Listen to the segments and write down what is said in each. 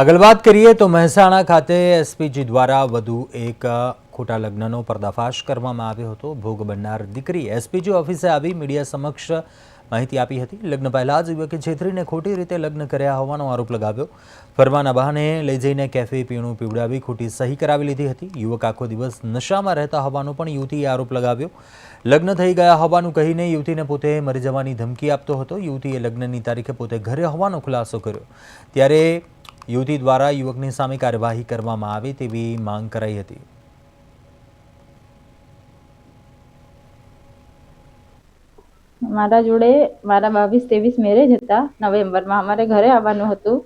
આગળ વાત કરીએ તો મહેસાણા ખાતે એસપીજી દ્વારા વધુ એક ખોટા લગ્નનો પર્દાફાશ કરવામાં આવ્યો હતો. ભોગ બનનાર દીકરી એસપીજી ઓફિસે આવી મીડિયા સમક્ષ માહિતી આપી હતી. લગ્ન પહેલાં જ યુવકે છેતરીને ખોટી રીતે લગ્ન કર્યા હોવાનો આરોપ લગાવ્યો. ફરવાના બહાને લઈ જઈને કેફે પીણું પીવડાવી ખોટી સહી કરાવી લીધી હતી. યુવક આખો દિવસ નશામાં રહેતા હોવાનો પણ યુવતીએ આરોપ લગાવ્યો. લગ્ન થઈ ગયા હોવાનું કહીને યુવતીને પોતે મરી જવાની ધમકી આપતો હતો. યુવતીએ લગ્નની તારીખે પોતે ઘરે હોવાનો ખુલાસો કર્યો. ત્યારે યુવતી દ્વારા યુવકની સામે કાર્યવાહી કરવામાં આવે તેવી માંગ કરાઈ હતી. મારા જોડે મારા બાવીસ, ત્રેવીસ મેરેજ હતા નવેમ્બરમાં. અમારે ઘરે આવવાનું હતું.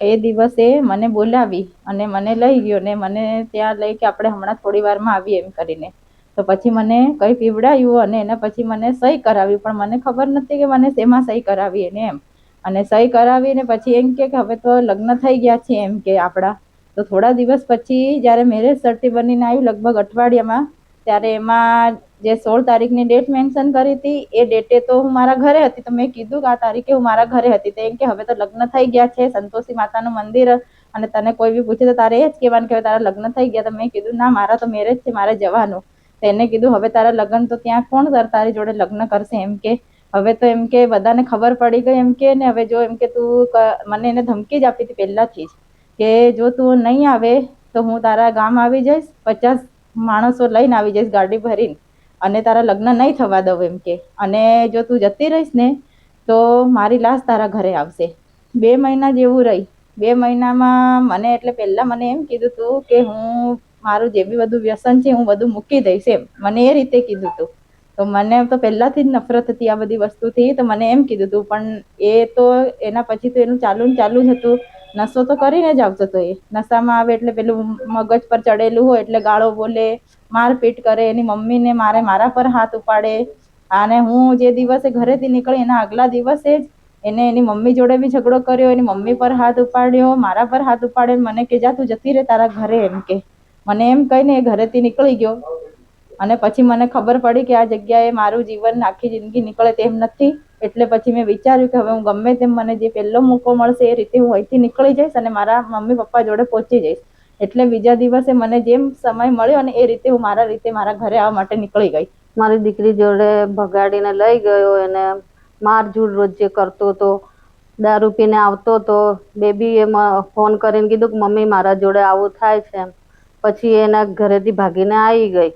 એ દિવસે મને બોલાવી અને મને લઈ ગયો ને મને ત્યાં લઈ કે આપણે હમણાં થોડી વારમાં આવીએ એમ કરીને. તો પછી મને કંઈ પીવડાવ્યું અને એના પછી મને સહી કરાવી, પણ મને ખબર નથી કે મને શેમાં સહી કરાવી એને એમ. અને સહી કરાવીને પછી એમ કે હવે તો લગ્ન થઈ ગયા છે એમ કે આપણા. તો થોડા દિવસ પછી જ્યારે મેરેજ સર્ટી બનીને આવ્યું લગભગ અઠવાડિયામાં, ત્યારે એમાં જે સોળ તારીખની ડેટ મેન્શન કરી હતી, એ ડેટે તો હું મારા ઘરે હતી. તો મેં કીધું કે આ તારીખે હું મારા ઘરે હતી. તો એમ કે હવે તો લગ્ન થઈ ગયા છે, સંતોષી માતાનું મંદિર અને તને કોઈ બી પૂછે તો તારે એ જ કહેવાનું કે હવે તારા લગ્ન થઈ ગયા. તો મેં કીધું, ના, મારા તો મેરેજ છે, મારે જવાનું. તો એને કીધું, હવે તારા લગ્ન તો ત્યાં કોણ કર તારી જોડે લગ્ન કરશે? એમ કે હવે તો એમ કે બધાને ખબર પડી ગઈ એમ કે ને હવે જો એમ કે તું મને એને ધમકી જ આપી હતી પહેલાથી જ કે જો તું નહીં આવે તો હું તારા ગામ આવી જઈશ, પચાસ માણસો લઈને આવી જઈશ ગાડી ભરીને અને તારા લગ્ન નહીં થવા દઉં એમ કે. અને જો તું જતી રહીશ ને તો મારી લાશ તારા ઘરે આવશે. બે મહિના જેવું રહી. બે મહિનામાં મને એટલે પહેલાં મને એમ કીધું તું કે હું મારું જે બી બધું વ્યસન છે હું બધું મૂકી દઈશ એમ. મને એ રીતે કીધું તું. તો મને તો પહેલાંથી જ નફરત હતી આ બધી વસ્તુથી. તો મને એમ કીધું તું, પણ એ તો એના પછી તો એનું ચાલુ ને ચાલુ જ હતું. નશો તો કરીને જ આવતો હતો એ. નશામાં આવે એટલે પેલું મગજ પર ચડેલું હોય એટલે ગાળો બોલે, મારપીટ કરે, એની મમ્મીને મારે મારા પર હાથ ઉપાડે. અને હું જે દિવસે ઘરેથી નીકળી, એના આગલા દિવસે જ એને એની મમ્મી જોડે બી ઝઘડો કર્યો, એની મમ્મી પર હાથ ઉપાડ્યો, મારા પર હાથ ઉપાડ્યો મને કે, જા તું જતી રહે તારા ઘરે, એમ કે. મને એમ કહીને એ ઘરેથી નીકળી ગયો. અને પછી મને ખબર પડી કે આ જગ્યાએ મારું જીવન આખી જિંદગી નીકળે તેમ નથી. એટલે પછી મેં વિચાર્યું કે હવે હું ગમે તેમ મને જે પહેલો મોકો મળશે એ રીતે હું અહીંથી નીકળી જઈશ અને મારા મમ્મી પપ્પા જોડે પહોંચી જઈશ. એટલે બીજા દિવસે મને જેમ સમય મળ્યો અને એ રીતે હું મારા રીતે મારા ઘરે આવવા માટે નીકળી ગઈ. મારી દીકરી જોડે ભગાડીને લઈ ગયો, એને મારઝૂડ જે કરતો હતો, દારૂ પીને આવતો હતો. બેબીએ ફોન કરીને કીધું કે મમ્મી મારા જોડે આવું થાય છે એમ. પછી એના ઘરેથી ભાગીને આવી ગઈ.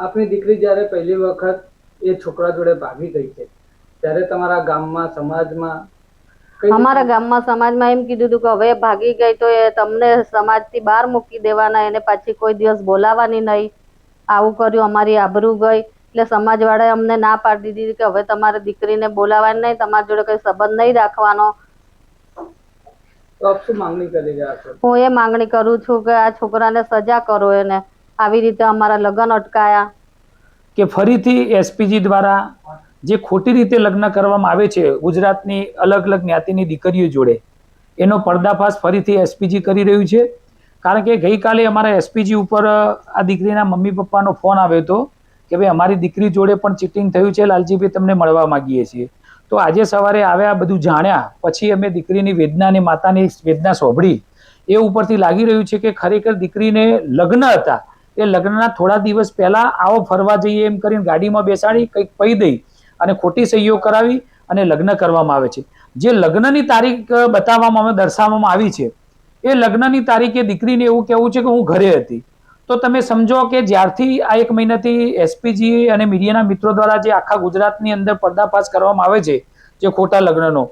આપની દીકરી જ્યારે પહેલી વખત એ છોકરા જોડે ભાગી ગઈ છે ત્યારે તમારા ગામમાં સમાજમાં અમારા ગામમાં સમાજમાં એમ કીધું હતું કે હવે ભાગી ગઈ તો એ તમને સમાજથી બહાર મૂકી દેવાના એને પાછી કોઈ દિવસ બોલાવાની નહીં. આવું કર્યું અમારી આબરૂ ગઈ. એટલે સમાજવાળાએ અમને ના પાડી દીધી કે હવે તમારે દીકરીને બોલાવવાની નહીં તમારી જોડે કોઈ સંબંધ નહીં રાખવાનો. હું એ માંગણી કરું છું કે આ છોકરાને સજા કરો એને. આવી રીતે અમારા લગ્ન અટકાયા. કે ફરીથી એસપીજી દ્વારા જે ખોટી રીતે લગ્ન કરવામાં આવે છે, ગુજરાતની અલગ અલગ જ્ઞાતિની દીકરીઓ જોડે, એનો પર્દાફાશ ફરીથી એસપીજી કરી રહ્યું છે. કારણ કે ગઈકાલે અમારા એસપીજી ઉપર આ દીકરીના મમ્મી પપ્પાનો ફોન આવ્યો હતો કે ભાઈ અમારી દીકરી જોડે પણ ચીટિંગ થયું છે, લાલજીભાઈ તમને મળવા માંગીએ છીએ. તો આજે સવારે આવ્યા, બધું જાણ્યા, પછી અમે દીકરીની વેદના અને માતાની વેદના સાંભળી. એ ઉપરથી લાગી રહ્યું છે કે ખરેખર દીકરીને લગ્ન હતા. એ લગ્નના થોડા દિવસ પહેલા આવો ફરવા જઈએ એમ કરીને ગાડીમાં બેસાડી કંઈક પહી દઈ અને ખોટી સહીઓ કરાવી અને લગ્ન કરવામાં આવે છે. જે લગ્નની તારીખ બતાવવામાં અમે દર્શાવવામાં આવી છે, એ લગ્નની તારીખે દીકરીને એવું કહેવું છે કે હું ઘરે હતી. તો તમે સમજો કે જ્યારથી આ એક મહિનાથી એસપીજી અને મીડિયાના મિત્રો દ્વારા જે આખા ગુજરાતની અંદર પર્દાફાશ કરવામાં આવે છે, જે ખોટા લગ્નનો,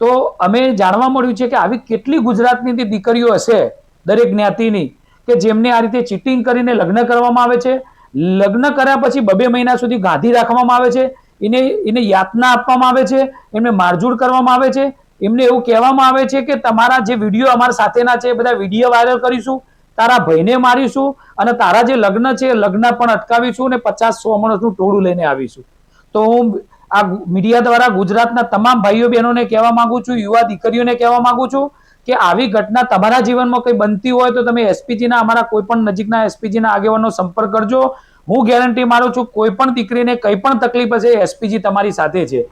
તો અમે જાણવા મળ્યું છે કે આવી કેટલી ગુજરાતની દીકરીઓ હશે, દરેક જ્ઞાતિની કે જેમને આ રીતે ચીટિંગ કરીને લગ્ન કરવામાં આવે છે. લગ્ન કર્યા પછી બબે મહિના સુધી ગાંધી રાખવામાં આવે છે. એને એને યાતના આપવામાં આવે છે. એમને મારઝૂડ કરવામાં આવે છે. એમને એવું કહેવામાં આવે છે કે તમારા જે વીડિયો અમારા સાથેના છે બધા વીડિયો વાયરલ કરીશું. તારા ભાઈને મારીશું અને તારા જે લગ્ન છે લગ્ન પણ અટકાવીશું અને પચાસ સો માણસનું ટોળું લઈને આવીશું. તો હું આ મીડિયા દ્વારા ગુજરાતના તમામ ભાઈઓ બહેનોને કહેવા માંગુ છું, યુવા દીકરીઓને કહેવા માંગુ છું કે આવી ઘટના તમારા જીવનમાં કંઈ બનતી હોય તો તમે એસપીજીના અમારા કોઈ પણ નજીકના એસપીજીના આગેવાનનો સંપર્ક કરજો. હું ગેરંટી મારું છું કોઈ પણ દીકરીને કંઈ પણ તકલીફ હશે એસપીજી તમારી સાથે છે.